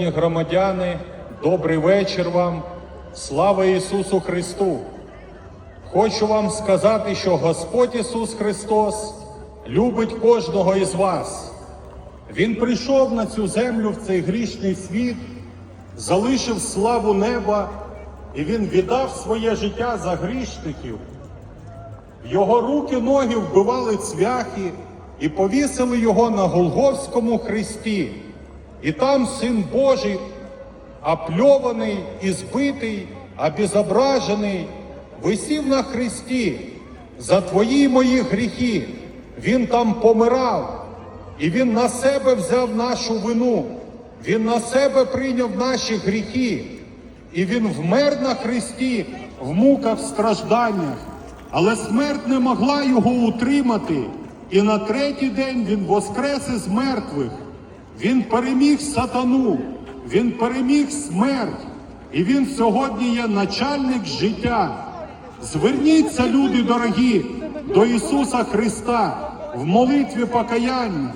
Громадяни, добрий вечір вам. Слава Ісусу Христу! Хочу вам сказати, що Господь Ісус Христос любить кожного із вас. Він прийшов на цю землю в цей грішний світ, залишив славу неба, і Він віддав своє життя за грішників. Його руки, ноги вбивали цвяхи і повісили його на Голговському хресті. І там син Божий, опльований і збитий, обезображений, висів на хресті за твої мої гріхи. Він там помирав, і він на себе взяв нашу вину. Він на себе прийняв наші гріхи, і він вмер на хресті в муках, стражданнях. Але смерть не могла його утримати, і на третій день він воскрес із мертвих. Він переміг сатану, він переміг смерть, і він сьогодні є начальник життя. Зверніться, люди дорогі, до Ісуса Христа в молитві покаяння.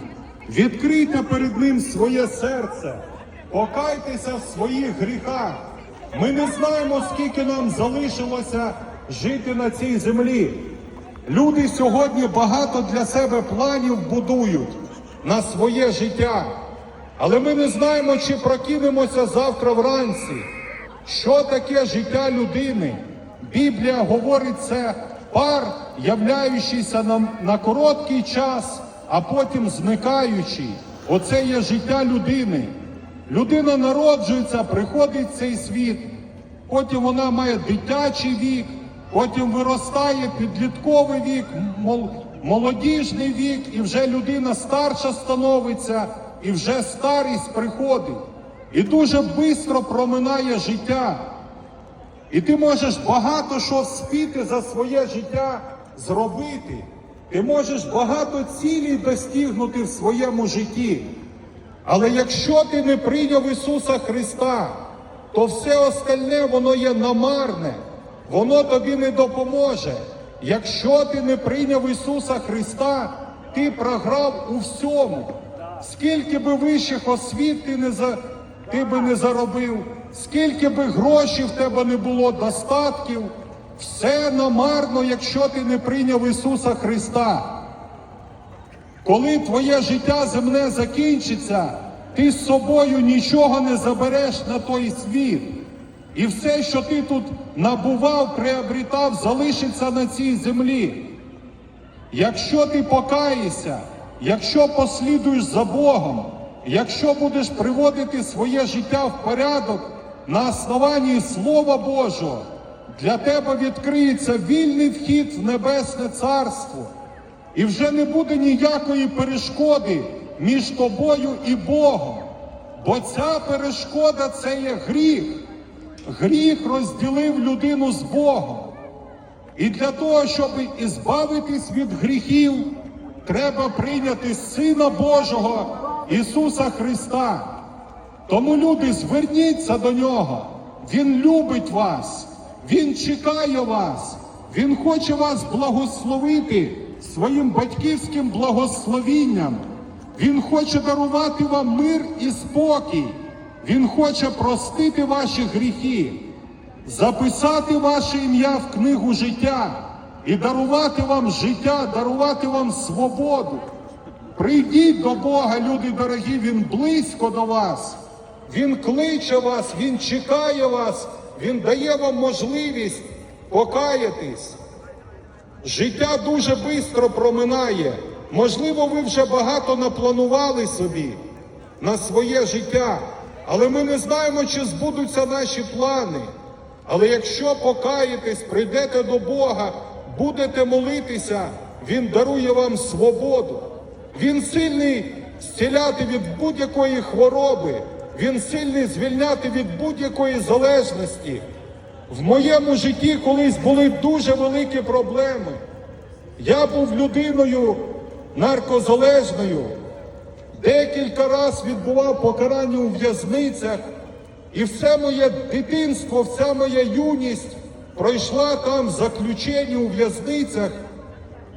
Відкрийте перед Ним своє серце, покайтеся в своїх гріхах. Ми не знаємо, скільки нам залишилося жити на цій землі. Люди сьогодні багато для себе планів будують на своє життя. Але ми не знаємо, чи прокинемося завтра вранці. Що таке життя людини? Біблія говорить це пар, являючийся на, на короткий час, а потім зникаючий. Оце є життя людини. Людина народжується, приходить в цей світ, потім вона має дитячий вік, потім виростає підлітковий вік, молодіжний вік, і вже людина старша становиться, і вже старість приходить. І дуже швидко проминає життя. І ти можеш багато що вспіти за своє життя зробити. Ти можеш багато цілей достигнути в своєму житті. Але якщо ти не прийняв Ісуса Христа, то все остальне воно є намарне, воно тобі не допоможе. Якщо ти не прийняв Ісуса Христа, ти програв у всьому. Скільки би вищих освіт ти не за ти би не заробив, скільки би грошей в тебе не було достатків, все намарно, якщо ти не прийняв Ісуса Христа. Коли твоє життя земне закінчиться, ти з собою нічого не забереш на той світ. І все, що ти тут набував, приобрітав, залишиться на цій землі. Якщо ти покаєшся, якщо послідуєш за Богом, якщо будеш приводити своє життя в порядок на основанні Слова Божого, для тебе відкриється вільний вхід в Небесне Царство. І вже не буде ніякої перешкоди між тобою і Богом. Бо ця перешкода це є гріх. Гріх розділив людину з Богом. І для того, щоб ізбавитись від гріхів, треба прийняти Сина Божого Ісуса Христа. Тому, люди, зверніться до Нього. Він любить вас, Він чекає вас, Він хоче вас благословити своїм батьківським благословінням. Він хоче дарувати вам мир і спокій. Він хоче простити ваші гріхи, записати ваше ім'я в книгу життя і дарувати вам життя, дарувати вам свободу. Прийдіть до Бога, люди дорогі, Він близько до вас. Він кличе вас, Він чекає вас, Він дає вам можливість покаятись. Життя дуже швидко проминає. Можливо, ви вже багато напланували собі на своє життя, але ми не знаємо, чи збудуться наші плани. Але якщо покаєтесь, прийдете до Бога, будете молитися, Він дарує вам свободу. Він сильний зціляти від будь-якої хвороби, він сильний звільняти від будь-якої залежності. В моєму житті колись були дуже великі проблеми. Я був людиною наркозалежною, декілька разів відбував покарання у в'язницях, і все моє дитинство, вся моя юність пройшла там в заключенні у в'язницях,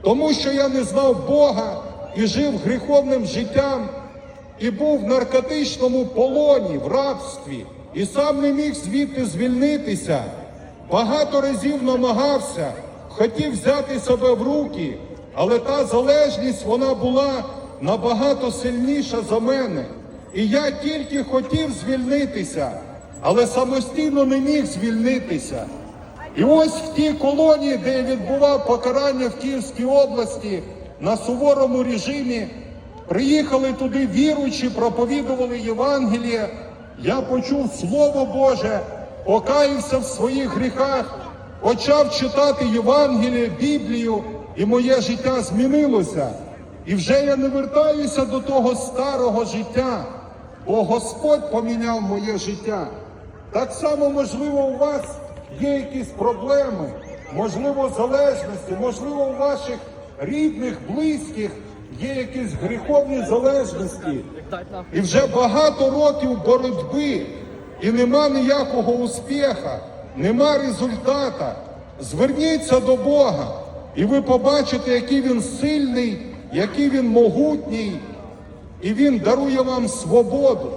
тому що я не знав Бога і жив гріховним життям. і був в наркотичному полоні, в рабстві, і сам не міг звідти звільнитися. Багато разів намагався, хотів взяти себе в руки, але та залежність вона була набагато сильніша за мене. І я тільки хотів звільнитися, але самостійно не міг звільнитися. І ось в тій колонії, де відбував покарання в Київській області на суворому режимі, приїхали туди віруючі, проповідували Євангеліє. Я почув Слово Боже, покаявся в своїх гріхах, почав читати Євангеліє, Біблію, і моє життя змінилося. І вже я не вертаюся до того старого життя, бо Господь поміняв моє життя. Так само, можливо, у вас є якісь проблеми, можливо, залежності, можливо, у ваших рідних, близьких є якісь гріховні залежності. І вже багато років боротьби, і нема ніякого успіха, нема результата. Зверніться до Бога, і ви побачите, який він сильний, який він могутній, і він дарує вам свободу.